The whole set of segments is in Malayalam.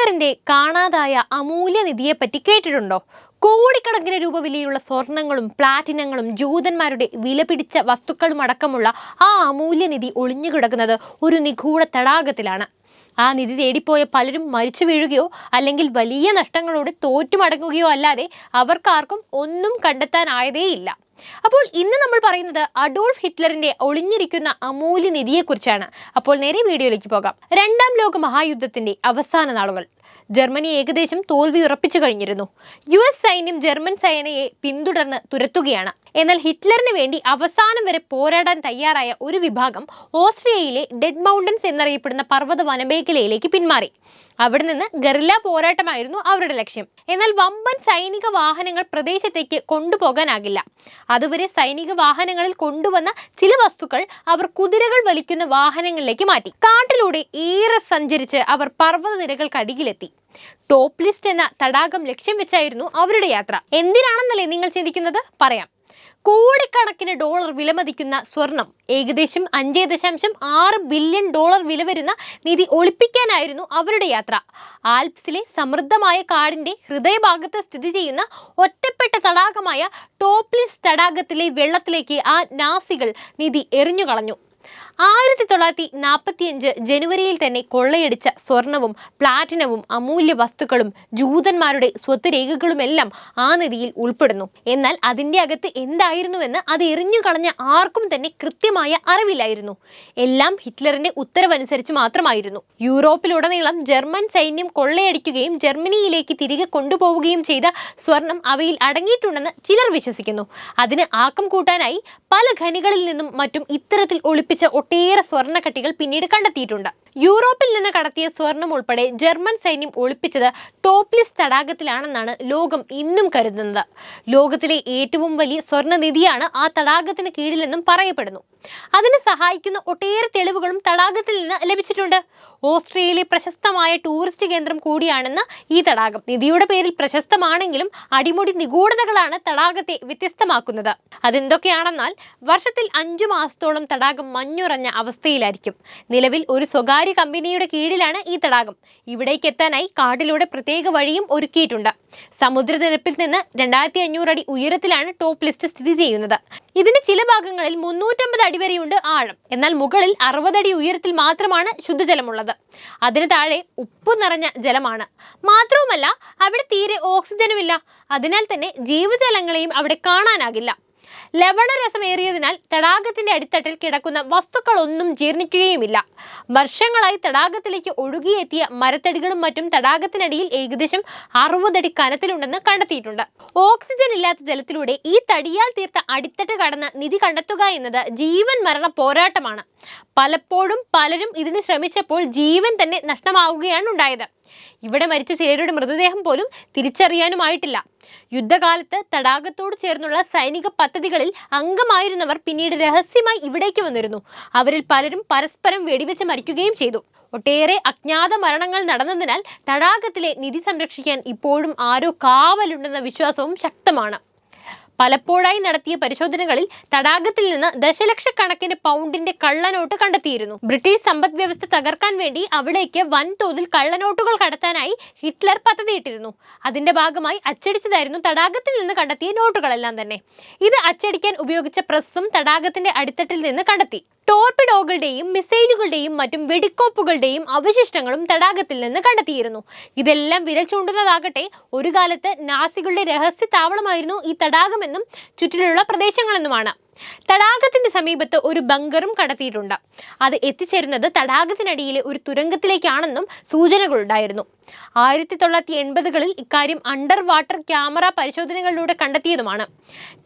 ഹിറ്റ്ലറിന്റെ കാണാതായ അമൂല്യ നിധിയെപ്പറ്റി കേട്ടിട്ടുണ്ടോ? കോടിക്കണക്കിന് രൂപ വിലയുള്ള സ്വർണങ്ങളും പ്ലാറ്റിനങ്ങളും ജൂതന്മാരുടെ വിലപിടിച്ച വസ്തുക്കളും അടക്കമുള്ള ആ അമൂല്യ നിധി ഒളിഞ്ഞു കിടക്കുന്നത് ഒരു നിഗൂഢ തടാകത്തിലാണ്. ആ നിധി തേടിപ്പോയ പലരും മരിച്ചു വീഴുകയോ അല്ലെങ്കിൽ വലിയ നഷ്ടങ്ങളോട് തോറ്റുമടങ്ങുകയോ അല്ലാതെ അവർക്കാർക്കും ഒന്നും കണ്ടെത്താനായതേയില്ല. അപ്പോൾ ഇന്ന് നമ്മൾ പറയുന്നത് അഡോൾഫ് ഹിറ്റ്ലറിന്റെ ഒളിഞ്ഞിരിക്കുന്ന അമൂല്യ നിധിയെക്കുറിച്ചാണ്. അപ്പോൾ നേരെ വീഡിയോയിലേക്ക് പോകാം. രണ്ടാം ലോക മഹായുദ്ധത്തിന്റെ അവസാന നാളുകൾ. ജർമ്മനി ഏകദേശം തോൽവി ഉറപ്പിച്ചു കഴിഞ്ഞിരുന്നു. യു എസ് സൈന്യം ജർമ്മൻ സേനയെ പിന്തുടർന്ന് തുരത്തുകയാണ്. എന്നാൽ ഹിറ്റ്ലറിന് വേണ്ടി അവസാനം വരെ പോരാടാൻ തയ്യാറായ ഒരു വിഭാഗം ഓസ്ട്രിയയിലെ ഡെഡ് മൗണ്ടൻസ് എന്നറിയപ്പെടുന്ന പർവത വനമേഖലയിലേക്ക് പിന്മാറി. അവിടെ നിന്ന് ഗറില്ല പോരാട്ടമായിരുന്നു അവരുടെ ലക്ഷ്യം. എന്നാൽ വമ്പൻ സൈനിക വാഹനങ്ങൾ പ്രദേശത്തേക്ക് കൊണ്ടുപോകാനാകില്ല. അതുവരെ സൈനിക വാഹനങ്ങളിൽ കൊണ്ടുവന്ന ചില വസ്തുക്കൾ അവർ കുതിരകൾ വലിക്കുന്ന വാഹനങ്ങളിലേക്ക് മാറ്റി. കാട്ടിലൂടെ ഏറെ സഞ്ചരിച്ച് അവർ പർവത നിരകൾക്കടിയിലെത്തി ടോപ്പ് ലിസ്റ്റ് എന്ന തടാകം ലക്ഷ്യം വെച്ചായിരുന്നു അവരുടെ യാത്ര. എന്തിനാണെന്നല്ലേ നിങ്ങൾ ചിന്തിക്കുന്നത്? പറയാം. കോടിക്കണക്കിന് ഡോളർ വിലമതിക്കുന്ന സ്വർണം ഏകദേശം അഞ്ച് ദശാംശം ആറ് ബില്യൺ ഡോളർ വില വരുന്ന നിധി ഒളിപ്പിക്കാനായിരുന്നു അവരുടെ യാത്ര. ആൽപ്സിലെ സമൃദ്ധമായ കാടിന്റെ ഹൃദയഭാഗത്ത് സ്ഥിതി ചെയ്യുന്ന ഒറ്റപ്പെട്ട തടാകമായ ടോപ്ലിസ് തടാകത്തിലെ വെള്ളത്തിലേക്ക് ആ നാസികൾ നിധി എറിഞ്ഞു കളഞ്ഞു ആയിരത്തി തൊള്ളായിരത്തി നാൽപ്പത്തിയഞ്ച് ജനുവരിയിൽ തന്നെ കൊള്ളയടിച്ച സ്വർണവും പ്ലാറ്റിനവും അമൂല്യ വസ്തുക്കളും ജൂതന്മാരുടെ സ്വത്ത് രേഖകളുമെല്ലാം ആ നിധിയിൽ ഉൾപ്പെടുന്നു. എന്നാൽ അതിന്റെ അകത്ത് എന്തായിരുന്നുവെന്ന് അത് എറിഞ്ഞു കളഞ്ഞ ആർക്കും തന്നെ കൃത്യമായ അറിവില്ലായിരുന്നു. എല്ലാം ഹിറ്റ്ലറിന്റെ ഉത്തരവനുസരിച്ച് മാത്രമായിരുന്നു. യൂറോപ്പിലുടനീളം ജർമ്മൻ സൈന്യം കൊള്ളയടിക്കുകയും ജർമ്മനിയിലേക്ക് തിരികെ കൊണ്ടുപോവുകയും ചെയ്ത സ്വർണം അവയിൽ അടങ്ങിയിട്ടുണ്ടെന്ന് ചിലർ വിശ്വസിക്കുന്നു. അതിന് ആക്കം കൂട്ടാനായി പല ഖനികളിൽ നിന്നും മറ്റും ഇത്തരത്തിൽ ഒളിപ്പിച്ച ഒട്ടേറെ സ്വർണക്കട്ടികൾ പിന്നീട് കണ്ടെത്തിയിട്ടുണ്ട്. യൂറോപ്പിൽ നിന്ന് കടത്തിയ സ്വർണം ഉൾപ്പെടെ ജർമ്മൻ സൈന്യം ഒളിപ്പിച്ചത് ടോപ്ലിസ് തടാകത്തിലാണെന്നാണ് ലോകം ഇന്നും കരുതുന്നത്. ലോകത്തിലെ ഏറ്റവും വലിയ സ്വർണനിധിയാണ് ആ തടാകത്തിന് കീഴിലെന്നും പറയപ്പെടുന്നു. അതിന് സഹായിക്കുന്ന ഒട്ടേറെ തെളിവുകളും തടാകത്തിൽ നിന്ന് ലഭിച്ചിട്ടുണ്ട്. ഓസ്ട്രേലിയയിലെ പ്രശസ്തമായ ടൂറിസ്റ്റ് കേന്ദ്രം കൂടിയാണെന്ന് ഈ തടാകം. നിധിയുടെ പേരിൽ പ്രശസ്തമാണെങ്കിലും അടിമുടി നിഗൂഢതകളാണ് തടാകത്തെ വ്യത്യസ്തമാക്കുന്നത്. അതെന്തൊക്കെയാണെന്നാൽ വർഷത്തിൽ അഞ്ചു മാസത്തോളം തടാകം മഞ്ഞുറഞ്ഞ അവസ്ഥയിലായിരിക്കും. നിലവിൽ ഒരു സ്വകാര്യ കമ്പനിയുടെ കീഴിലാണ് ഈ തടാകം. ഇവിടേക്ക് എത്താനായി കാടിലൂടെ പ്രത്യേക വഴിയും ഒരുക്കിയിട്ടുണ്ട്. സമുദ്രനിരപ്പിൽ നിന്ന് രണ്ടായിരത്തി അഞ്ഞൂറ് അടി ഉയരത്തിലാണ് ടോപ്പ് ലിസ്റ്റ് സ്ഥിതി ചെയ്യുന്നത്. ഇതിന് ചില ഭാഗങ്ങളിൽ മുന്നൂറ്റമ്പത് അടി വരെയുണ്ട് ആഴം. എന്നാൽ മുകളിൽ അറുപതടി ഉയരത്തിൽ മാത്രമാണ് ശുദ്ധജലമുള്ളത്. അതിന് താഴെ ഉപ്പ് നിറഞ്ഞ ജലമാണ്. മാത്രവുമല്ല അവിടെ തീരെ ഓക്സിജനുമില്ല. അതിനാൽ തന്നെ ജീവജലങ്ങളെയും അവിടെ കാണാനാകില്ല. ലവണരസമേറിയതിനാൽ തടാകത്തിന്റെ അടിത്തട്ടിൽ കിടക്കുന്ന വസ്തുക്കളൊന്നും ജീർണിക്കുകയുമില്ല. വർഷങ്ങളായി തടാകത്തിലേക്ക് ഒഴുകിയെത്തിയ മരത്തടികളും മറ്റും തടാകത്തിനടിയിൽ ഏകദേശം അറുപതടി കനത്തിലുണ്ടെന്ന് കണ്ടെത്തിയിട്ടുണ്ട്. ഓക്സിജൻ ഇല്ലാത്ത ജലത്തിലൂടെ ഈ തടിയാൽ തീർത്ത അടിത്തട്ട് കടന്ന് നിധി കണ്ടെത്തുക എന്നത് ജീവൻ മരണ പോരാട്ടമാണ്. പലപ്പോഴും പലരും ഇതിന് ശ്രമിച്ചപ്പോൾ ജീവൻ തന്നെ നഷ്ടമാവുകയാണ് ഉണ്ടായത്. ഇവിടെ മരിച്ച ചിലരുടെ മൃതദേഹം പോലും തിരിച്ചറിയാനുമായിട്ടില്ല. യുദ്ധകാലത്ത് തടാകത്തോട് ചേർന്നുള്ള സൈനിക പദ്ധതികളിൽ അംഗമായിരുന്നവർ പിന്നീട് രഹസ്യമായി ഇവിടേക്ക് വന്നിരുന്നു. അവരിൽ പലരും പരസ്പരം വെടിവെച്ച് മരിക്കുകയും ചെയ്തു. ഒട്ടേറെ അജ്ഞാത മരണങ്ങൾ നടന്നതിനാൽ തടാകത്തിലെ നിധി സംരക്ഷിക്കാൻ ഇപ്പോഴും ആരോ കാവലുണ്ടെന്ന വിശ്വാസവും ശക്തമാണ്. പലപ്പോഴായി നടത്തിയ പരിശോധനകളിൽ തടാകത്തിൽ നിന്ന് ദശലക്ഷക്കണക്കിന് പൗണ്ടിന്റെ കള്ളനോട്ട് കണ്ടെത്തിയിരുന്നു. ബ്രിട്ടീഷ് സമ്പദ് വ്യവസ്ഥ തകർക്കാൻ വേണ്ടി അവിടേക്ക് വൻതോതിൽ കള്ളനോട്ടുകൾ കടത്താനായി ഹിറ്റ്ലർ പദ്ധതിയിട്ടിരുന്നു. അതിന്റെ ഭാഗമായി അച്ചടിച്ചതായിരുന്നു തടാകത്തിൽ നിന്ന് കണ്ടെത്തിയ നോട്ടുകളെല്ലാം തന്നെ. ഇത് അച്ചടിക്കാൻ ഉപയോഗിച്ച പ്രസ്സും തടാകത്തിന്റെ അടിത്തട്ടിൽ നിന്ന് കണ്ടെത്തി. ടോർപിഡോകളുടെയും മിസൈലുകളുടെയും മറ്റും വെടിക്കോപ്പുകളുടെയും അവശിഷ്ടങ്ങളും തടാകത്തിൽ നിന്ന് കണ്ടെത്തിയിരുന്നു. ഇതെല്ലാം വിരൽ ചൂണ്ടുന്നതാകട്ടെ ഒരു കാലത്ത് നാസികളുടെ രഹസ്യ താവളമായിരുന്നു ഈ തടാകമെന്നും ചുറ്റിലുള്ള പ്രദേശങ്ങളെന്നുമാണ്. തടാകത്തിന്റെ സമീപത്ത് ഒരു ബങ്കറും കടത്തിയിട്ടുണ്ട്. അത് എത്തിച്ചേരുന്നത് തടാകത്തിനടിയിലെ ഒരു തുരങ്കത്തിലേക്കാണെന്നും സൂചനകളുണ്ടായിരുന്നു. ആയിരത്തി തൊള്ളായിരത്തി എൺപതുകളിൽ ഇക്കാര്യം അണ്ടർ വാട്ടർ ക്യാമറ പരിശോധനകളിലൂടെ കണ്ടെത്തിയതുമാണ്.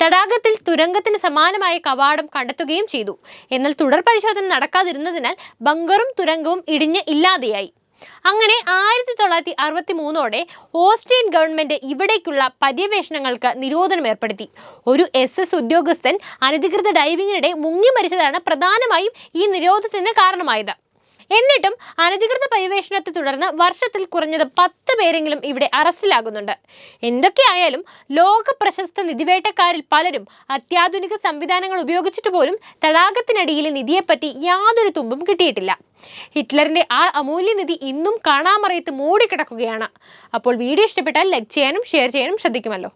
തടാകത്തിൽ തുരങ്കത്തിന് സമാനമായ കവാടം കണ്ടെത്തുകയും ചെയ്തു. എന്നാൽ തുടർ പരിശോധന നടക്കാതിരുന്നതിനാൽ ബങ്കറും തുരങ്കവും ഇടിഞ്ഞ് ഇല്ലാതെയായി. അങ്ങനെ ആയിരത്തി തൊള്ളായിരത്തി അറുപത്തി മൂന്നോടെ ഓസ്ട്രിയൻ ഗവൺമെന്റ് ഇവിടേക്കുള്ള പര്യവേഷണങ്ങൾക്ക് നിരോധനം ഏർപ്പെടുത്തി. ഒരു എസ് എസ് ഉദ്യോഗസ്ഥൻ അനധികൃത ഡൈവിങ്ങിനിടെ മുങ്ങി മരിച്ചതാണ് പ്രധാനമായും ഈ നിരോധനത്തിന് കാരണമായത്. എന്നിട്ടും അനധികൃത പരിവേഷണത്തെ തുടർന്ന് വർഷത്തിൽ കുറഞ്ഞത് പത്ത് പേരെങ്കിലും ഇവിടെ അറസ്റ്റിലാകുന്നുണ്ട്. എന്തൊക്കെയായാലും ലോക പ്രശസ്ത നിധിവേട്ടക്കാരിൽ പലരും അത്യാധുനിക സംവിധാനങ്ങൾ ഉപയോഗിച്ചിട്ട് പോലും തടാകത്തിനടിയിലെ നിധിയെപ്പറ്റി യാതൊരു തുമ്പും കിട്ടിയിട്ടില്ല. ഹിറ്റ്ലറിന്റെ ആ അമൂല്യനിധി ഇന്നും കാണാമറിയത്ത് മൂടിക്കിടക്കുകയാണ്. അപ്പോൾ വീഡിയോ ഇഷ്ടപ്പെട്ടാൽ ലൈക്ക് ചെയ്യാനും ഷെയർ ചെയ്യാനും ശ്രദ്ധിക്കുമല്ലോ.